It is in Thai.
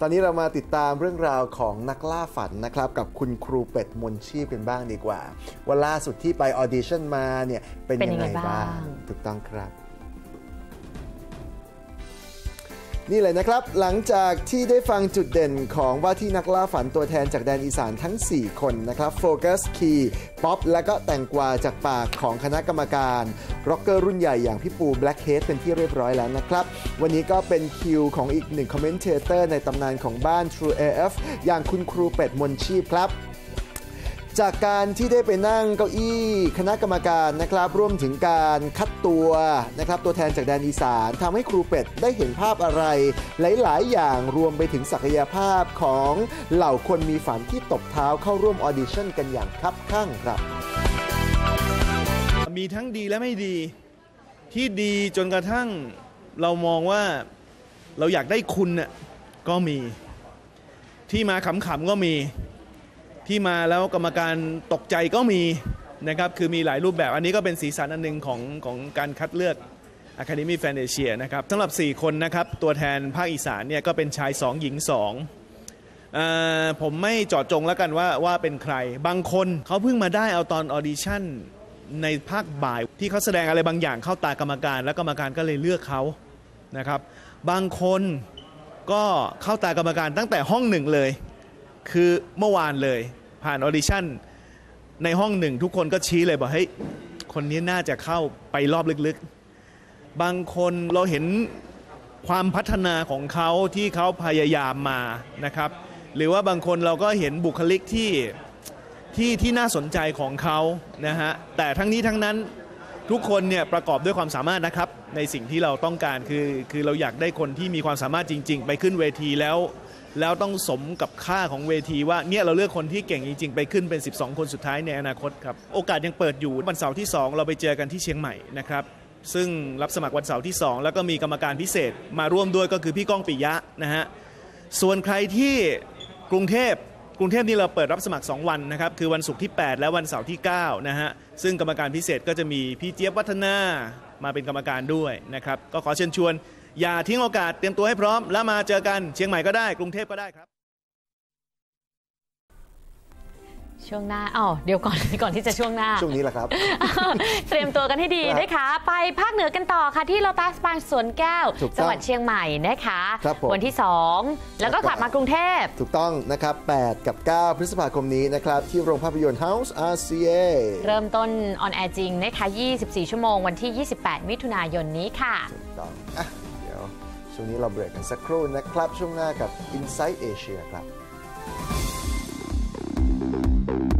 ตอนนี้เรามาติดตามเรื่องราวของนักล่าฝันนะครับกับคุณครูเป็ดมนชีพกันบ้างดีกว่า ว่าล่าสุดที่ไปออดิชั่นมาเนี่ยเป็นเป็นยัยังงไงไงบ้าบ้างงถูกต้องครับ นี่เลยนะครับ หลังจากที่ได้ฟังจุดเด่นของว่าที่นักล่าฝันตัวแทนจากแดนอีสานทั้ง 4 คนนะครับโฟกัสคีป๊อปและก็แต่งกวาจากปากของคณะกรรมการร็อกเกอร์รุ่นใหญ่อย่างพี่ปูแบล็กเฮดเป็นที่เรียบร้อยแล้วนะครับ วันนี้ก็เป็นคิวของอีกหนึ่งคอมเมนเทเตอร์ในตำนานของบ้าน True AF อย่างคุณครูเป็ดมนชีพครับ จากการที่ได้ไปนั่งเก้าอี้คณะกรรมการนะครับร่วมถึงการคัดตัวนะครับตัวแทนจากแดนอีสานทำให้ครูเป็ดได้เห็นภาพอะไร หลาย ๆ อย่างรวมไปถึงศักยภาพของเหล่าคนมีฝันที่ตบเท้าเข้าร่วมออดิชั่นกันอย่างคับข้างครับ มีทั้งดีและไม่ดีที่ดีจนกระทั่งเรามองว่าเราอยากได้คุณน่ะก็มี ที่มาขำๆก็มี ที่มาแล้วกรรมการตกใจก็มีนะครับคือมีหลายรูปแบบอันนี้ก็เป็นสีสันอันหนึ่งของของการคัดเลือก Academy f a n t a s i a นะครับสำหรับ 4 คนนะครับตัวแทนภาคอีสานเนี่ยก็เป็นชาย 2 หญิง2เอ่อผมไม่เจาะจงแล้วกันว่าว่าเป็นใคร บางคนเขาเพิ่งมาได้เอาตอนออดิชั่นในภาคบ่ายที่เขาแสดงอะไรบางอย่างเข้าตากรรมการ แล้วกรรมการก็เลยเลือกเขานะครับ บางคนก็เข้าตากรรมการตั้งแต่ห้องหนึ่งเลย คือเมื่อวานเลยผ่านออดิชั่นในห้องหนึ่งทุกคนก็ชี้เลยบอกเฮ้ยคนนี้น่าจะเข้าไปรอบลึกๆ บางคนเราเห็นความพัฒนาของเขาที่เขาพยายามมานะครับ หรือว่าบางคนเราก็เห็นบุคลิกที่ที่ที่น่าสนใจของเขานะฮะแต่ทั้งนี้ทั้งนั้นทุกคนเนี่ยประกอบด้วยความสามารถนะครับ ในสิ่งที่เราต้องการคือคือเราอยากได้คนที่มีความสามารถจริง ๆ ไปขึ้นเวทีแล้ว แล้วต้องสมกับค่าของเวทีว่าเนี่ยเราเลือกคนที่เก่งจริง ๆ ไปขึ้นเป็น 12 คนสุดท้ายในอนาคตครับโอกาสยังเปิดอยู่วันเสาร์ที่ 2 เราไปเจอกันที่เชียงใหม่นะครับซึ่งรับสมัครวันเสาร์ที่ 2 แล้วก็มีกรรมการพิเศษมาร่วมด้วยก็คือพี่ก้องปิยะนะฮะส่วนใครที่กรุงเทพกรุงเทพนี่เราเปิดรับสมัคร 2 วันนะครับ คือวันศุกร์ที่ 8 และวันเสาร์ที่ 9 นะฮะ ซึ่งกรรมการพิเศษก็จะมีพี่เจี๊ยบวัฒนา มาเป็นกรรมการด้วยนะครับก็ขอเชิญชวน อย่าทิ้งโอกาสเตรียมตัวให้พร้อม แล้วมาเจอกันเชียงใหม่ก็ได้กรุงเทพก็ได้ครับ ช่วงหน้าอ๋อเดี๋ยวก่อนก่อนที่จะช่วงหน้า ช่วงนี้แหละครับ เตรียมตัวกันให้ดีครับนะคะไปภาคเหนือกันต่อค่ะที่โลตัสบางสวนแก้วถูกต้องจังหวัดเชียงใหม่นะคะครับผมวันที่2แล้วก็แล้วก็กลับมากรุงเทพ ถูกต้องนะครับ 8 กับ 9 พฤษภาคมนี้นะครับ ที่โรงภาพยนตร์ House RCA เริ่มต้นออนแอร์จริงนะคะ 24 ชั่วโมงวันที่ 28 มิถุนายนนี้ค่ะ ถูกต้องอะเดี๋ยวช่วงนี้เราเบรกกันสักครู่นะครับ ช่วงหน้ากับ Inside Asia ครับ Thank you.